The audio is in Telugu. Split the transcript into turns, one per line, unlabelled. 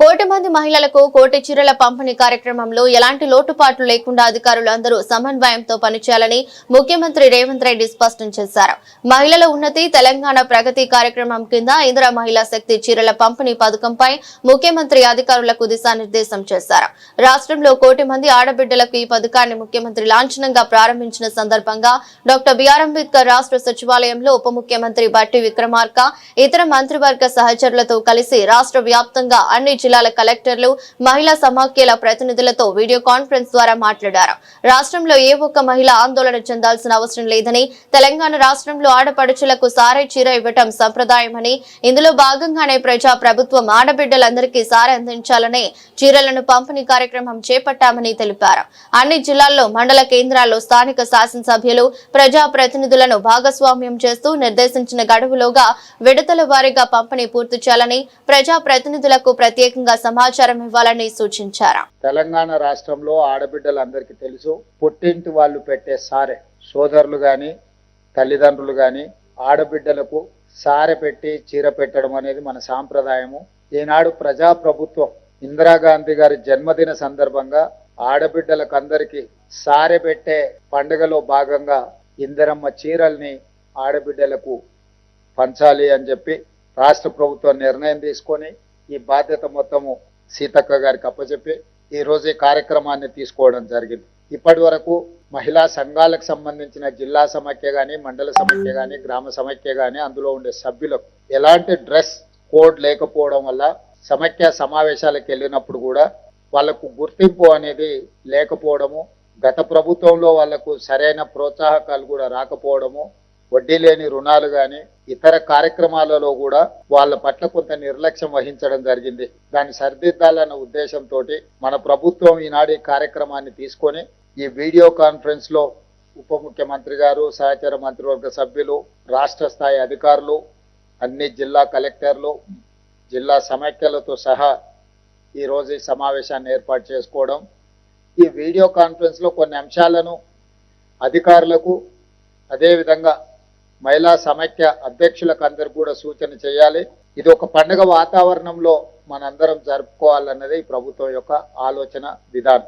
కోటి మంది మహిళలకు కోటి చీరల పంపిణీ కార్యక్రమంలో ఎలాంటి లోటుపాట్లు లేకుండా అధికారులు అందరూ సమన్వయంతో పనిచేయాలని ముఖ్యమంత్రి రేవంత్ రెడ్డి స్పష్టం చేశారు. మహిళల ఉన్నతి తెలంగాణ ప్రగతి కార్యక్రమం కింద ఇందిరా మహిళా శక్తి చీరల పంపిణీ పథకంపై ముఖ్యమంత్రి అధికారులకు దిశానిర్దేశం చేశారు. రాష్ట్రంలో కోటి మంది ఆడబిడ్డలకు ఈ పథకాన్ని ముఖ్యమంత్రి లాంఛనంగా ప్రారంభించిన సందర్భంగా డాక్టర్ బిఆర్ అంబేద్కర్ రాష్ట్ర సచివాలయంలో ఉప ముఖ్యమంత్రి బట్టి విక్రమార్క ఇతర మంత్రివర్గ సహచరులతో కలిసి రాష్ట్ర వ్యాప్తంగా అన్ని జిల్లాల కలెక్టర్లు మహిళా సమాఖ్యల ప్రతినిధులతో వీడియో కాన్ఫరెన్స్ ద్వారా మాట్లాడారు. రాష్ట్రంలో ఏ ఒక్క మహిళ ఆందోళన చెందాల్సిన అవసరం లేదని తెలంగాణ రాష్ట్రంలో ఆడపడుచులకు సారే చీర ఇవ్వటం సంప్రదాయమని ఇందులో భాగంగానే ప్రజా ప్రభుత్వం ఆడబిడ్డలందరికీ సారే అందించాలని చీరలను పంపిణీ కార్యక్రమం చేపట్టామని తెలిపారు. అన్ని జిల్లాల్లో మండల కేంద్రాల్లో స్థానిక శాసనసభ్యులు ప్రజా ప్రతినిధులను భాగస్వామ్యం చేస్తూ నిర్దేశించిన గడువులోగా విడతల వారీగా పంపిణీ పూర్తి చేయాలని ప్రజా ప్రతినిధులకు ప్రత్యేకంగా సమాచారం ఇవ్వాలని సూచించారు.
తెలంగాణ రాష్ట్రంలో ఆడబిడ్డలందరికీ తెలుసు పుట్టింటి వాళ్ళు పెట్టే సారే సోదరులు గాని తల్లిదండ్రులు గాని ఆడబిడ్డలకు సారె పెట్టి చీర పెట్టడం అనేది మన సాంప్రదాయము. ఈనాడు ప్రజా ప్రభుత్వం ఇందిరాగాంధీ గారి జన్మదిన సందర్భంగా ఆడబిడ్డలకు అందరికీ సారె పెట్టే పండుగలో భాగంగా ఇందిరమ్మ చీరల్ని ఆడబిడ్డలకు పంచాలి అని చెప్పి రాష్ట్ర ప్రభుత్వం నిర్ణయం తీసుకొని ఈ బాధ్యత మొత్తము సీతక్క గారికి అప్పచెప్పి ఈరోజు ఈ కార్యక్రమాన్ని తీసుకోవడం జరిగింది. ఇప్పటి వరకు మహిళా సంఘాలకు సంబంధించిన జిల్లా సమైక్య కానీ మండల సమైక్య కానీ గ్రామ సమైక్య కానీ అందులో ఉండే సభ్యులకు ఎలాంటి డ్రెస్ కోడ్ లేకపోవడం వల్ల సమైక్య సమావేశాలకు వెళ్ళినప్పుడు కూడా వాళ్ళకు గుర్తింపు అనేది లేకపోవడము గత ప్రభుత్వంలో వాళ్ళకు సరైన ప్రోత్సాహకాలు కూడా రాకపోవడము వడ్డీ లేని రుణాలు కానీ ఇతర కార్యక్రమాలలో కూడా వాళ్ళ పట్ల కొంత నిర్లక్ష్యం వహించడం జరిగింది. దాన్ని సరిదిద్దాలన్న ఉద్దేశంతో మన ప్రభుత్వం ఈనాడు ఈ కార్యక్రమాన్ని తీసుకొని ఈ వీడియో కాన్ఫరెన్స్లో ఉప ముఖ్యమంత్రి గారు సహచర మంత్రివర్గ సభ్యులు రాష్ట్ర స్థాయి అధికారులు అన్ని జిల్లా కలెక్టర్లు జిల్లా సమైక్యలతో సహా ఈరోజు ఈ సమావేశాన్ని ఏర్పాటు చేసుకోవడం ఈ వీడియో కాన్ఫరెన్స్లో కొన్ని అంశాలను అధికారులకు అదేవిధంగా మహిళా సమైక్య అధ్యక్షులకు అందరు కూడా సూచన చేయాలి. ఇది ఒక పండుగ వాతావరణంలో మనందరం జరుపుకోవాలన్నది ఈ ప్రభుత్వం యొక్క ఆలోచన విధానం.